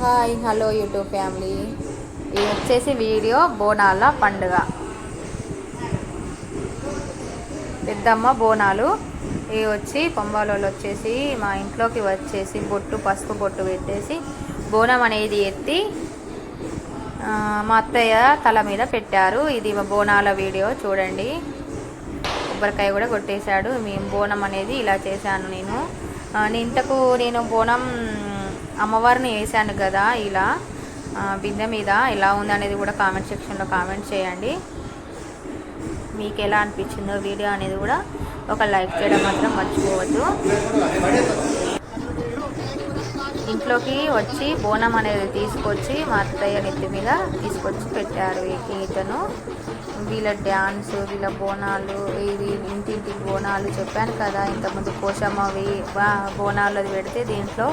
Hi hello YouTube family. ఇది వచ్చేసి video బోనాల పండుగ. పెద్దమ్మ బోనాలు. ఇవి వచ్చి పొంబాలలో వచ్చేసి మా ఇంట్లోకి వచ్చేసి బొట్టు పసుపు బొట్టు పెట్టేసి బోనం అనేది ఎత్తి మా అత్తయ్య తల మీద పెట్టారు. ఇది మా బోనాల వీడియో చూడండి. కొబ్బరికాయ కూడా కొట్టేశాడు. మేము బోనం అనేది ఇలా చేశాను నేను. ఇంతకు నేను బోనం అమ్మవారిని వేసాను కదా ఇలా బిందె మీద ఎలా ఉంది అనేది కూడా కామెంట్ సెక్షన్లో కామెంట్ చేయండి. మీకు ఎలా అనిపించిందో వీడియో అనేది కూడా ఒక లైక్ చేయడం మాత్రం మర్చిపోవద్దు. ఇంట్లోకి వచ్చి బోనం అనేది తీసుకొచ్చి మా అత్తయ్య నెత్తి మీద తీసుకొచ్చి పెట్టారు ఈతను ఇతను వీళ్ళ డ్యాన్స్ వీళ్ళ బోనాలు ఇవి ఇంటింటి బోనాలు చెప్పాను కదా. ఇంతకుముందు పోషమ్మవి బోనాలు అది పెడితే దీంట్లో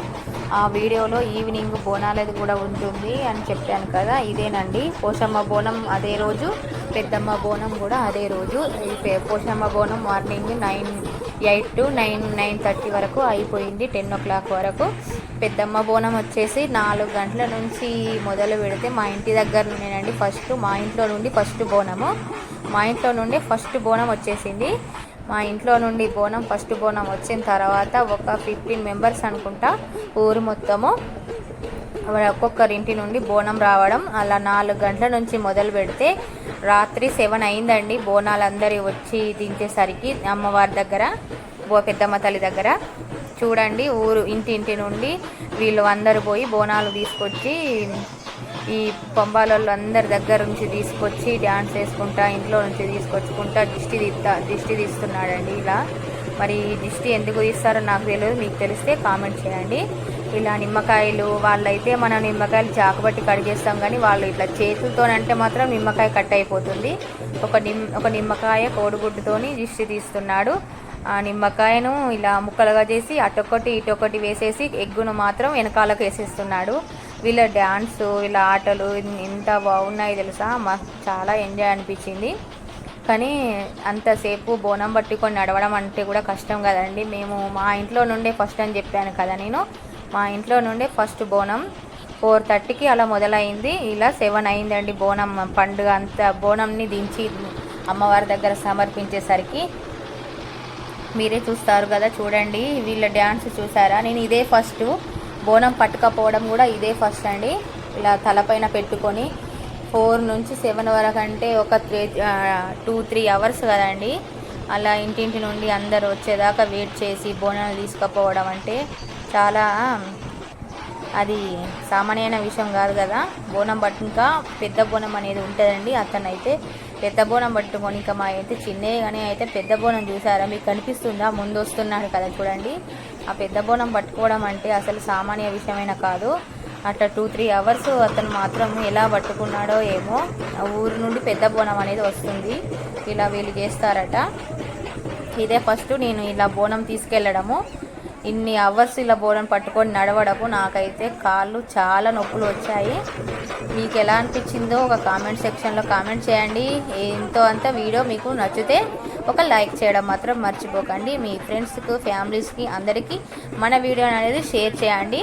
ఆ వీడియోలో ఈవినింగ్ బోనాలది కూడా ఉంటుంది అని చెప్పాను కదా. ఇదేనండి. పోషమ్మ బోనం అదే రోజు పెద్దమ్మ బోనం కూడా అదే రోజు. ఈ Poshamma Bonam morning nine eight to nine nine thirty వరకు అయిపోయింది టెన్ ఓ క్లాక్ వరకు. పెద్దమ్మ బోనం వచ్చేసి నాలుగు గంటల నుంచి మొదలు పెడితే మా ఇంటి దగ్గర నుండేనండి ఫస్ట్ మా ఇంట్లో నుండి ఫస్ట్ బోనము. మా ఇంట్లో నుండి ఫస్ట్ బోనం వచ్చేసింది. మా ఇంట్లో నుండి బోనం ఫస్ట్ బోనం వచ్చిన తర్వాత ఒక ఫిఫ్టీన్ మెంబర్స్ అనుకుంటా ఊరు మొత్తము. ఒక్కొక్కరింటి నుండి బోనం రావడం అలా నాలుగు గంటల నుంచి మొదలు పెడితే రాత్రి సెవెన్ అయిందండి. బోనాలు అందరి వచ్చి దించేసరికి అమ్మవారి దగ్గర పెద్దమ్మ తల్లి దగ్గర. చూడండి ఊరు ఇంటింటి నుండి వీళ్ళు అందరు పోయి బోనాలు తీసుకొచ్చి ఈ పొంబాలలో అందరి దగ్గర నుంచి తీసుకొచ్చి డ్యాన్స్ వేసుకుంటా ఇంట్లో నుంచి తీసుకొచ్చుకుంటా దిష్టి తీస్తా దిష్టి తీస్తున్నాడండి ఇలా. మరి ఈ దిష్టి ఎందుకు తీస్తారో నాకు తెలియదు మీకు తెలిస్తే కామెంట్ చేయండి. ఇలా నిమ్మకాయలు వాళ్ళైతే మనం నిమ్మకాయలు చాకుబట్టి కడిగేస్తాం కానీ వాళ్ళు ఇట్లా చేతులతోనంటే మాత్రం నిమ్మకాయ కట్ అయిపోతుంది. ఒక నిమ్ ఒక నిమ్మకాయ కోడిగుడ్డుతోని దిష్టి తీస్తున్నాడు. నిమ్మకాయను ఇలా ముక్కలుగా చేసి అటొకటి ఇటొకటి వేసేసి ఎగ్గును మాత్రం వెనకాలకు వేసేస్తున్నాడు. వీళ్ళ డ్యాన్స్ వీళ్ళ ఆటలు ఎంత బాగున్నాయి తెలుసా? మాకు చాలా ఎంజాయ్ అనిపించింది. కానీ అంతసేపు బోనం పట్టుకొని నడవడం అంటే కూడా కష్టం కదండి. మేము మా ఇంట్లో నుండే ఫస్ట్ అని చెప్పాను కదా నేను. మా ఇంట్లో నుండే ఫస్ట్ బోనం. ఫోర్ థర్టీకి అలా మొదలైంది. ఇలా సెవెన్ అయిందండి బోనం. పండుగ అంతా బోనంని దించి అమ్మవారి దగ్గర సమర్పించేసరికి మీరే చూస్తారు కదా చూడండి. వీళ్ళ డ్యాన్స్ చూసారా? నేను ఇదే ఫస్ట్. బోనం పట్టుకపోవడం కూడా ఇదే ఫస్ట్ అండి. ఇలా తలపైన పెట్టుకొని ఫోర్ నుంచి సెవెన్ వరకు అంటే ఒక త్రీ టూ త్రీ అవర్స్ కదండి. అలా ఇంటింటి నుండి అందరు వచ్చేదాకా వెయిట్ చేసి బోనాలు తీసుకుపోవడం అంటే చాలా అది సామాన్యమైన విషయం కాదు కదా. బోనం పట్టుక పెద్ద బోనం అనేది ఉంటుందండి అతను అయితే పెద్ద బోనం పట్టుకొని ఇంకా మా అయితే చిన్నవి కానీ అయితే పెద్ద బోనం చూసారా మీకు కనిపిస్తుందా? ముందు వస్తున్నాడు కదా చూడండి. ఆ పెద్ద బోనం పట్టుకోవడం అంటే అసలు సామాన్య విషయమైన కాదు. అట్లా టూ త్రీ అవర్స్ అతను మాత్రం ఎలా పట్టుకున్నాడో ఏమో ఆ ఊరు నుండి పెద్ద బోనం అనేది వస్తుంది. ఇలా వీళ్ళు చేస్తారట. ఇదే ఫస్ట్ నేను ఇలా బోనం తీసుకెళ్ళడము. ఇన్ని అవర్స్ ఇలా బోనం పట్టుకొని నడవడకు నాకైతే కాళ్ళు చాలా నొప్పులు వచ్చాయి. మీకు ఎలా అనిపించిందో ఒక కామెంట్ సెక్షన్లో కామెంట్ చేయండి. ఎంతో అంత వీడియో మీకు నచ్చితే ఒక లైక్ చేయడం మాత్రం మర్చిపోకండి. మీ ఫ్రెండ్స్కి ఫ్యామిలీస్కి అందరికీ మన వీడియో అనేది షేర్ చేయండి.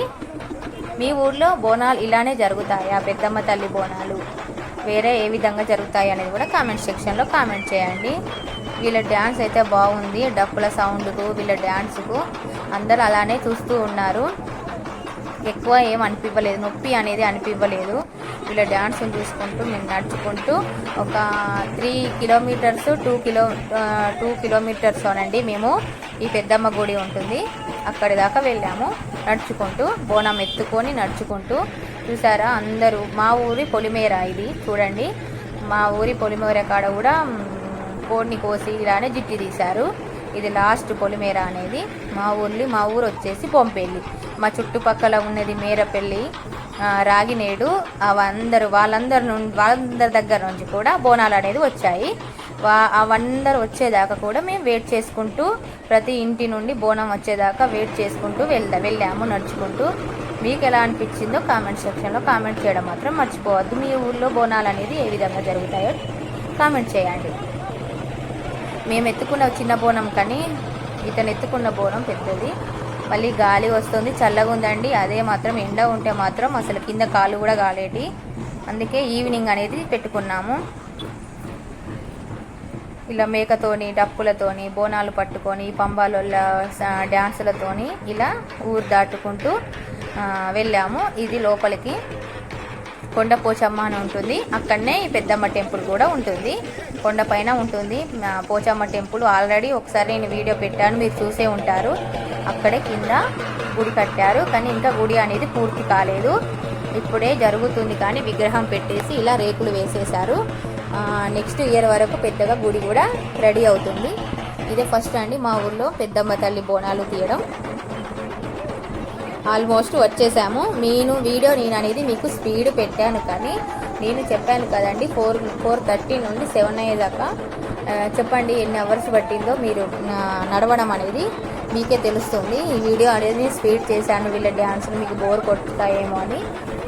మీ ఊర్లో బోనాలు ఇలానే జరుగుతాయా? పెద్దమ్మ తల్లి బోనాలు వేరే ఏ విధంగా జరుగుతాయి అనేది కూడా కామెంట్ సెక్షన్లో కామెంట్ చేయండి. వీళ్ళ డ్యాన్స్ అయితే బాగుంది డప్పుల సౌండ్కు వీళ్ళ డ్యాన్స్కు అందరూ అలానే చూస్తూ ఉన్నారు. ఎక్కువ ఏం అనిపించలేదు నొప్పి అనేది అనిపించలేదు వీళ్ళ డ్యాన్స్ని చూసుకుంటూ మేము నడుచుకుంటూ ఒక three kilometres two kilo two kilometres అనండి మేము. ఈ పెద్దమ్మ గుడి ఉంటుంది. అక్కడి దాకా వెళ్ళాము. నడుచుకుంటూ బోనం ఎత్తుకొని నడుచుకుంటూ. చూసారా అందరూ మా ఊరి పొలిమేర ఇది చూడండి. మా ఊరి పొలిమేర కాడ కూడా కోడిని కోసి ఇలానే జిట్టి తీశారు. ఇది లాస్ట్ పొలిమేర అనేది. మా ఊర్లో మా ఊరు వచ్చేసి పొంపెల్లి. మా చుట్టుపక్కల ఉన్నది మేరపల్లి రాగినేడు. అవందరూ వాళ్ళందరి నుండి వాళ్ళందరి దగ్గర నుంచి కూడా బోనాలు అనేది వచ్చాయి. వా అవందరూ వచ్చేదాకా కూడా మేము వెయిట్ చేసుకుంటూ ప్రతి ఇంటి నుండి బోనం వచ్చేదాకా వెయిట్ చేసుకుంటూ వెళ్దా వెళ్ళాము నడుచుకుంటూ. మీకు ఎలా అనిపించిందో కామెంట్ సెక్షన్లో కామెంట్ చేయడం మాత్రం మర్చిపోవద్దు. మీ ఊళ్ళో బోనాలు అనేది ఏ విధంగా జరుగుతాయో కామెంట్ చేయండి. మేము ఎత్తుకున్న చిన్న బోనం కానీ ఇతను ఎత్తుకున్న బోనం పెద్దది. మళ్ళీ గాలి వస్తుంది చల్లగా ఉందండి. అదే మాత్రం ఎండ ఉంటే మాత్రం అసలు కింద కాలు కూడా కాలేటి. అందుకే ఈవినింగ్ అనేది పెట్టుకున్నాము. ఇలా మేకతోని డప్పులతోని బోనాలు పట్టుకొని పంబాల డ్యాన్సులతోని ఇలా ఊరు దాటుకుంటూ వెళ్ళాము. ఇది లోపలికి కొండ పోచమ్మ అని ఉంటుంది. అక్కడనే ఈ పెద్దమ్మ టెంపుల్ కూడా ఉంటుంది. కొండపైన ఉంటుంది. పోచమ్మ టెంపుల్ ఆల్రెడీ ఒకసారి నేను వీడియో పెట్టాను. మీరు చూసే ఉంటారు. అక్కడే కింద గుడి కట్టారు. కానీ ఇంకా గుడి అనేది పూర్తి కాలేదు. ఇప్పుడే జరుగుతుంది కానీ విగ్రహం పెట్టేసి ఇలా రేకులు వేసేశారు. నెక్స్ట్ ఇయర్ వరకు పెద్దగా గుడి కూడా రెడీ అవుతుంది. ఇదే ఫస్ట్ అండి మా ఊళ్ళో పెద్దమ్మ తల్లి బోనాలు తీయడం. ఆల్మోస్ట్ వచ్చేసాము. నేను వీడియో నేను అనేది మీకు స్పీడ్ పెట్టాను కానీ నేను చెప్పాను కదండి ఫోర్ ఫోర్ థర్టీ నుండి సెవెన్ అయ్యేదాకా దాకా చెప్పండి ఎన్ని అవర్స్ పట్టిందో మీరు నడవడం అనేది మీకే తెలుస్తుంది. ఈ వీడియో అనేది స్పీడ్ చేశాను వీళ్ళ డ్యాన్స్లు మీకు బోర్ కొట్టుతాయేమో అని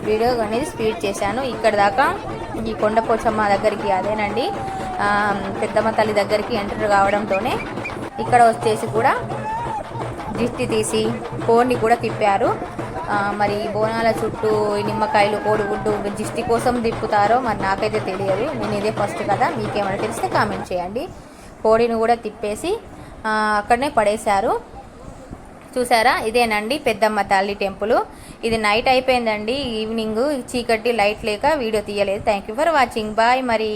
వీడియో అనేది స్పీడ్ చేశాను. ఇక్కడ దాకా ఈ కొండపోచమ్మ దగ్గరికి అదేనండి పెద్దమ్మ తల్లి దగ్గరికి ఎంటర్ కావడంతోనే ఇక్కడ వచ్చేసి కూడా దిష్టి తీసి కోడిని కూడా తిప్పారు. మరి బోనాల చుట్టూ నిమ్మకాయలు కోడిగుడ్డు దిష్టి కోసం తిప్పుతారో మరి నాకైతే తెలియదు. నేను ఇదే ఫస్ట్ కదా మీకేమైనా తెలిస్తే కామెంట్ చేయండి. కోడిని కూడా తిప్పేసి అక్కడనే పడేశారు. చూసారా? ఇదేనండి పెద్దమ్మ తల్లి టెంపుల్. ఇది నైట్ అయిపోయిందండి ఈవినింగ్. చీకటి లైట్ లేక వీడియో తీయలేదు. Thank you for watching bye మరి.